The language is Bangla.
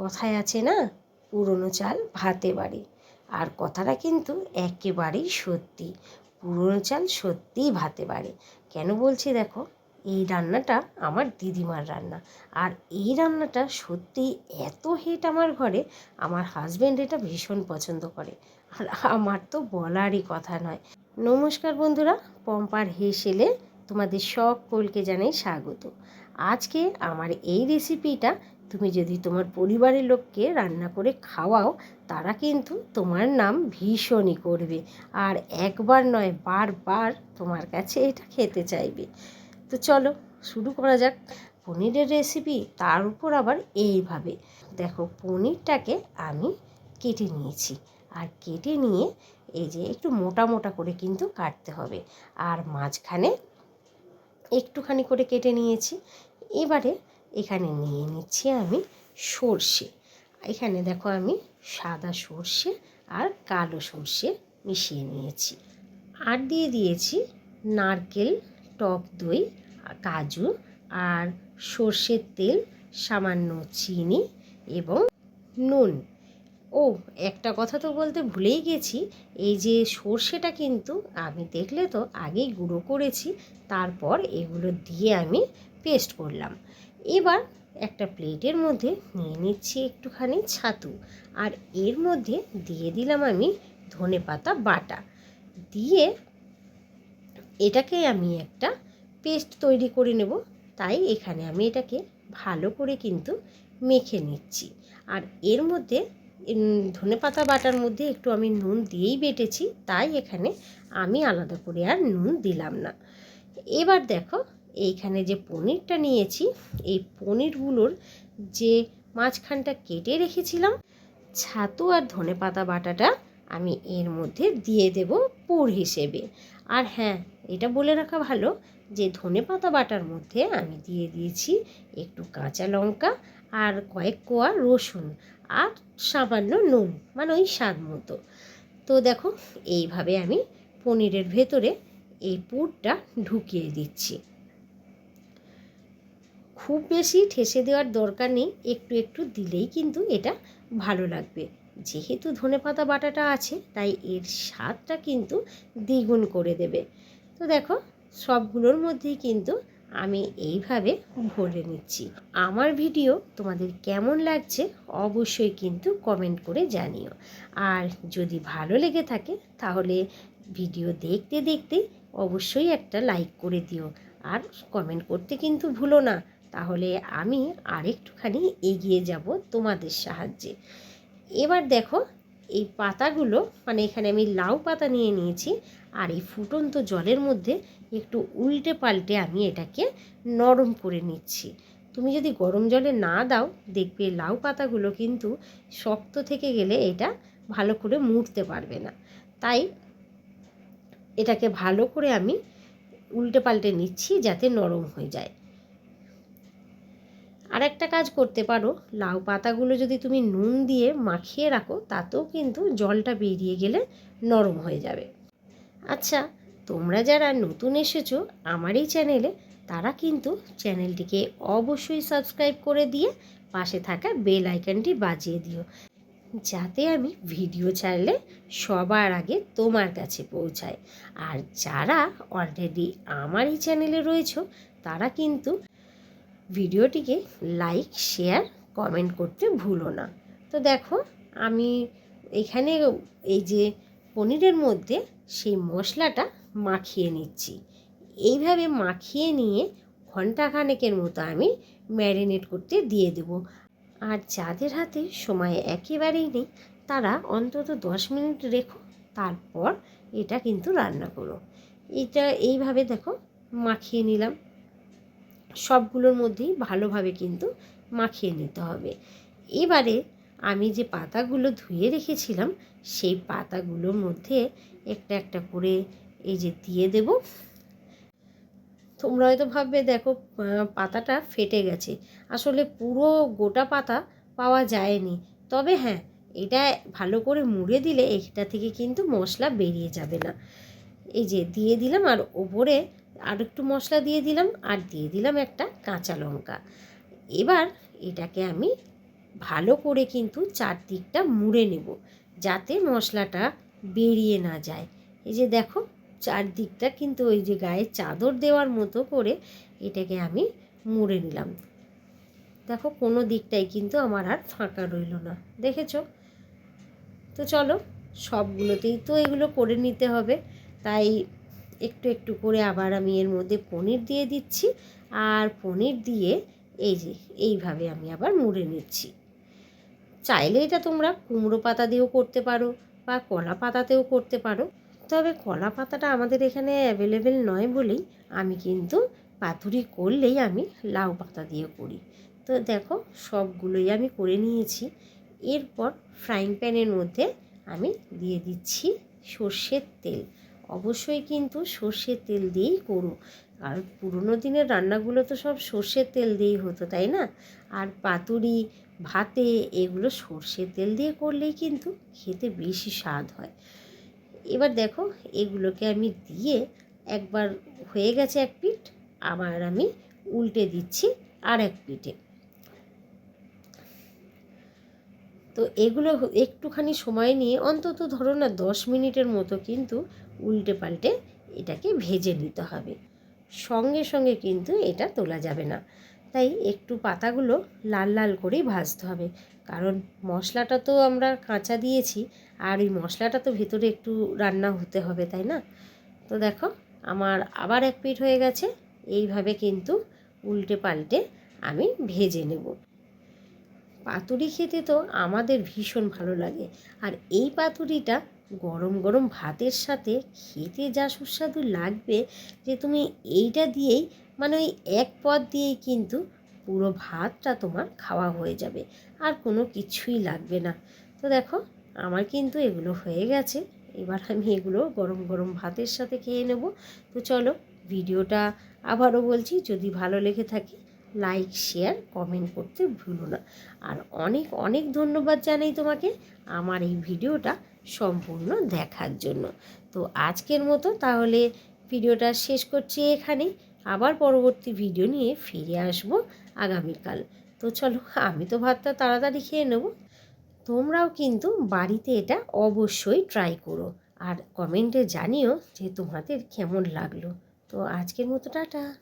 কথায় আছে না? পুরনো চাল ভাতে বাড়ে। আর কথাটা কিন্তু একেবারেই সত্যি। পুরনো চাল সত্যিই ভাতে বাড়ে। কেন বলছি দেখো? এই রান্নাটা আমার দিদিমার রান্না। আর এই রান্নাটা সত্যি এত হিট আমার ঘরে, আমার হাজব্যান্ড এটা ভীষণ পছন্দ করে। আর আমার তো বলারই কথা নয়। নমস্কার বন্ধুরা, পম্পার হেসেলে তোমাদের সকলকে জানাই স্বাগত। আজকে আমার এই রেসিপিটা তুমি যদি তোমার পরিবারের লোককে রান্না করে খাওয়াও, তারা কিন্তু তোমার নাম ভীষণই করবে। আর একবার নয়, বারবার তোমার কাছে এটা খেতে চাইবে। তো চলো, শুরু করা যাক পনিরের রেসিপি তার উপর আবার এইভাবে। দেখো, পনিরটাকে আমি কেটে নিয়েছি। আর কেটে নিয়ে এই যে একটু মোটা মোটা করে কিন্তু কাটতে হবে। আর মাঝখানে একটুখানি করে কেটে নিয়েছি। এবারে এখানে নিয়ে নিচ্ছি আমি সর্ষে। এখানে দেখো আমি সাদা সর্ষে আর কালো সর্ষে মিশিয়ে নিয়েছি। আর দিয়ে দিয়েছি নারকেল, টক দই, কাজু আর সর্ষের তেল, সামান্য চিনি এবং নুন। ও, একটা কথা তো বলতে ভুলেই গেছি, এই যে সর্ষেটা কিন্তু আমি দেখলে তো আগেই গুঁড়ো করেছি, তারপর এগুলো দিয়ে আমি পেস্ট করলাম। এবার একটা প্লেটের মধ্যে নিয়ে নিচ্ছি একটুখানি ছাতু আর এর মধ্যে দিয়ে দিলাম আমি ধনে পাতা বাটা। দিয়ে এটাকে আমি একটা পেস্ট তৈরি করে নেব, তাই এখানে আমি এটাকে ভালো করে কিন্তু মেখে নিচ্ছি। আর এর মধ্যে ধনে পাতা বাটার মধ্যে একটু আমি নুন দিয়েই বেটেছি, তাই এখানে আমি আলাদা করে আর নুন দিলাম না। এবার দেখো এইখানে যে পনিরটা নিয়েছি, এই পনিরগুলোর যে মাঝখানটা কেটে রেখেছিলাম, ছাতু আর ধনে পাতা বাটাটা আমি এর মধ্যে দিয়ে দেব পুর হিসেবে। আর হ্যাঁ এটা বলে রাখা ভালো যে ধনে পাতা বাটার মধ্যে আমি দিয়ে দিয়েছি একটু কাঁচা লঙ্কা আর কয়েক কোয়া রসুন আর সামান্য নুন মানে ওই স্বাদ মতো। তো দেখো, এইভাবে আমি পনিরের ভেতরে এই পুরটা ঢুকিয়ে দিচ্ছি। খুব বেশি ঠেসে দেওয়ার দরকার নেই, একটু একটু দিলেই কিন্তু এটা ভালো লাগবে। যেহেতু ধনেপাতা বাটাটা আছে, তাই এর স্বাদটা কিন্তু দ্বিগুণ করে দেবে। তো দেখো, সবগুলোর মধ্যেই কিন্তু আমি এইভাবে ভরে নিচ্ছি। আমার ভিডিও তোমাদের কেমন লাগছে অবশ্যই কিন্তু কমেন্ট করে জানিও। আর যদি ভালো লেগে থাকে, তাহলে ভিডিও দেখতে দেখতে অবশ্যই একটা লাইক করে দিও। আর কমেন্ট করতে কিন্তু ভুলো না। তাহলে আমি আরেকটুখানি এগিয়ে যাব তোমাদের সাহায্যে। এবার দেখো, এই পাতাগুলো মানে এখানে আমি লাউ পাতা নিয়ে নিয়েছি, আর এই ফুটন্ত জলের মধ্যে একটু উল্টে পাল্টে আমি এটাকে নরম করে নিচ্ছি। তুমি যদি গরম জলে না দাও, দেখবে লাউ পাতাগুলো কিন্তু শক্ত থেকে গেলে এটা ভালো করে মুড়তে পারবে না। তাই এটাকে ভালো করে আমি উল্টে পাল্টে নিচ্ছি যাতে নরম হয়ে যায়। আর একটা কাজ করতে পারো। লাউ পাতাগুলো যদি তুমি নুন দিয়ে মাখিয়ে রাখো, তাতেও কিন্তু জলটা বেরিয়ে গেলে নরম হয়ে যাবে। আচ্ছা তোমরা যারা নতুন এসেছ আমার এই চ্যানেলে, তারা কিন্তু চ্যানেলটিকে অবশ্যই সাবস্ক্রাইব করে দিয়ে পাশে থাকা বেল আইকনটি বাজিয়ে দিও, যাতে আমি ভিডিও ছাড়লে সবার আগে তোমার কাছে পৌঁছায়। আর যারা অলরেডি আমার এই চ্যানেলে রয়েছ, তারা কিন্তু ভিডিওটিকে লাইক শেয়ার কমেন্ট করতে ভুলো না। তো দেখো, আমি এখানে এই যে পনিরের মধ্যে সেই মশলাটা মাখিয়ে নিচ্ছি। এইভাবে মাখিয়ে নিয়ে ঘন্টাখানেকের মতো আমি ম্যারিনেট করতে দিয়ে দেবো। আর যাদের হাতে সময় একেবারেই নেই, তারা অন্তত দশ মিনিট রেখো, তারপর এটা কিন্তু রান্না করো। এটা এইভাবে দেখো, মাখিয়ে নিলাম। সবগুলোর মধ্যেই ভালোভাবে কিন্তু মাখিয়ে নিতে হবে। এবারে আমি যে পাতাগুলো ধুয়ে রেখেছিলাম, সেই পাতাগুলোর মধ্যে একটা একটা করে এই যে দিয়ে দেব। তোমরা হয়তো ভাববে, দেখো পাতাটা ফেটে গেছে। আসলে পুরো গোটা পাতা পাওয়া যায়নি। তবে হ্যাঁ এটা ভালো করে মুড়ে দিলে এটা থেকে কিন্তু মশলা বেরিয়ে যাবে না। এই যে দিয়ে দিলাম, আর ওপরে আর একটু মশলা দিয়ে দিলাম আর দিয়ে দিলাম একটা কাঁচা লঙ্কা। এবার এটাকে আমি ভালো করে কিন্তু চারদিকটা মুড়ে নেব যাতে মশলাটা বেরিয়ে না যায়। এই যে দেখো, চারদিকটা কিন্তু ওই যে গায়ে চাদর দেওয়ার মতো করে এটাকে আমি মুড়ে নিলাম। দেখো, কোনো দিকটাই কিন্তু আমার আর ফাঁকা রইল না। দেখেছ? তো চলো, সবগুলোতেই তো এগুলো করে নিতে হবে। তাই একটু একটু করে আবার আমি এর মধ্যে পনির দিয়ে দিচ্ছি। আর পনির দিয়ে এই যে, এইভাবে আমি আবার মুড়ে নিচ্ছি। চাইলে এটা তোমরা কুমড়ো পাতা দিয়েও করতে পারো বা কলা পাতাতেও করতে পারো। তবে কলা পাতাটা আমাদের এখানে অ্যাভেলেবেল নয় বলেই আমি কিন্তু পাতুরি করলেই আমি লাউ পাতা দিয়ে করি। তো দেখো, সবগুলোই আমি করে নিয়েছি। এরপর ফ্রাইং প্যানের মধ্যে আমি দিয়ে দিচ্ছি সর্ষের তেল। অবশ্যই কিন্তু সর্ষের তেল দিয়েই করো আর পুরোনো দিনের রান্নাগুলো তো সব সর্ষের তেল দিয়েই হতো, তাই না? আর পাতুরি, ভাতে এগুলো সর্ষের তেল দিয়ে করলেই কিন্তু খেতে বেশি স্বাদ হয়। এবার দেখো, এগুলোকে আমি দিয়ে একবার হয়ে গেছে এক পিঠ, আবার আমি উল্টে দিচ্ছি আর এক পিঠে। তো এগুলো একটুখানি সময় নিয়ে, অন্তত ধরো না দশ মিনিটের মতো কিন্তু উল্টে পাল্টে এটাকে ভেজে নিতে হবে। সঙ্গে সঙ্গে কিন্তু এটা তোলা যাবে না। তাই একটু পাতাগুলো লাল লাল করেই ভাজতে হবে। কারণ মশলাটা তো আমরা কাঁচা দিয়েছি, আর ওই মশলাটা তো ভেতরে একটু রান্না হতে হবে, তাই না? তো দেখো, আমার আবার এক পিঠ হয়ে গেছে। এইভাবে কিন্তু উল্টে পাল্টে আমি ভেজে নেব। পাতুরি খেতে তো আমাদের ভীষণ ভালো লাগে। আর এই পাতুরিটা গরম গরম ভাতের সাথে খেতে যা সুস্বাদু লাগবে যে তুমি এইটা দিয়েই মানে ওই এক পদ দিয়েই কিন্তু পুরো ভাতটা তোমার খাওয়া হয়ে যাবে। আর কোনো কিছুই লাগবে না। তো দেখো, আমার কিন্তু এগুলো হয়ে গেছে। এবার আমি এগুলো গরম গরম ভাতের সাথে খেয়ে নেব। তো চলো, ভিডিওটা আবারও বলছি, যদি ভালো লেগে থাকে, লাইক, শেয়ার, কমেন্ট করতে ভুলো না। আর অনেক অনেক ধন্যবাদ জানাই তোমাকে আমার এই ভিডিওটা। সম্পূর্ণ দেখার জন্য। তো আজকের মতো তাহলে ভিডিওটা শেষ করছি এখানেই আবার পরবর্তী ভিডিও নিয়ে ফিরে আসব আগামীকাল। তো চলো, আমি তো ভাতটা তাড়াতাড়ি খেয়ে নেব। তোমরাও কিন্তু বাড়িতে এটা অবশ্যই ট্রাই করো আর কমেন্টে জানিও যে তোমাদের কেমন লাগল। তো আজকের মতো টাটা।